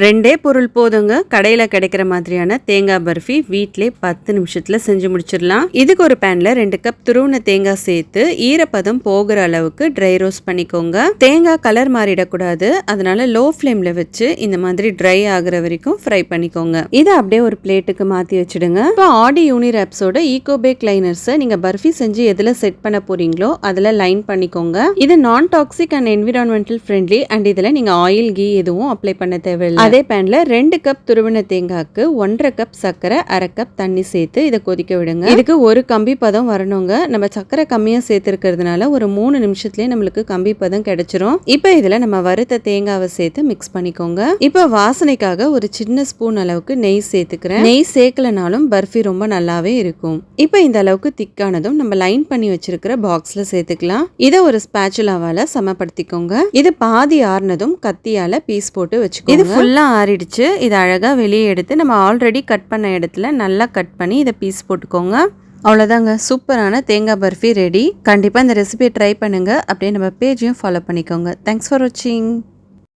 ரெண்டே பொருள் போதுங்க. கடையில் கிடைக்கிற மாதிரியான தேங்காய் பர்ஃபி வீட்டிலே பத்து நிமிஷத்தில் செஞ்சு முடிச்சிடலாம். இதுக்கு ஒரு பேனில் ரெண்டு கப் துருவன தேங்காய் சேர்த்து ஈரப்பதம் போகிற அளவுக்கு ட்ரை ரோஸ்ட் பண்ணிக்கோங்க. தேங்காய் கலர் மாறிடக்கூடாது. அதனால லோ ஃப்ளேமில் வச்சு இந்த மாதிரி ட்ரை ஆகிற வரைக்கும் ஃப்ரை பண்ணிக்கோங்க. இதை அப்படியே ஒரு பிளேட்டுக்கு மாற்றி வச்சுடுங்க. இப்போ ஆடி யூனிராப்ஸோட ஈகோபேக் லைனர்ஸை நீங்கள் பர்ஃபி செஞ்சு எதில் செட் பண்ண போறீங்களோ அதில் லைன் பண்ணிக்கோங்க. இது non toxic and environmental friendly and இதில் நீங்கள் ஆயில் கீ எதுவும் அப்ளை பண்ண தேவையில்லை. அதே பேன்ல ரெண்டு கப் துருவின தேங்காய்க்கு ஒன்றரை கப் சர்க்கரை அரை கப் தண்ணி சேர்த்து இதை கொதிக்க விடுங்க. இதுக்கு ஒரு கம்பி பதம் வரணுங்க. நம்ம சர்க்கரை கம்மியா சேர்த்துருக்கிறதுனால ஒரு மூணு நிமிஷத்துலயே நம்மளுக்கு கம்பி பதம் கிடைச்சிரும். இப்போ இதுல நம்ம வறுத்த தேங்காவை சேர்த்து மிக்ஸ் பண்ணிக்கோங்க. இப்போ வாசனைக்காக ஒரு சின்ன ஸ்பூன் அளவுக்கு நெய் சேர்த்துக்கிறேன். நெய் சேர்க்கலனாலும் பர்ஃபி ரொம்ப நல்லாவே இருக்கும். இப்போ இந்த அளவுக்கு திக்கானதும் நம்ம லைன் பண்ணி வச்சிருக்கிற பாக்ஸ்ல சேர்த்துக்கலாம். இதை ஒரு ஸ்பேச்சுலாவால சமப்படுத்திக்கோங்க. இது பாதி ஆறுனதும் கத்தியால பீஸ் போட்டு வச்சுக்கோங்க. இது ஃபுல்லாக ஆறிடுச்சு. இதை அழகாக வெளியே எடுத்து நம்ம ஆல்ரெடி கட் பண்ண இடத்துல நல்லா கட் பண்ணி இதை பீஸ் போட்டுக்கோங்க. அவ்வளோதாங்க சூப்பரான தேங்காய் பர்ஃபி ரெடி கண்டிப்பாக இந்த ரெசிபியை ட்ரை பண்ணுங்கள் அப்படியே நம்ம பேஜையும் ஃபாலோ பண்ணிக்கோங்க. தேங்க்ஸ் ஃபார் வாட்சிங்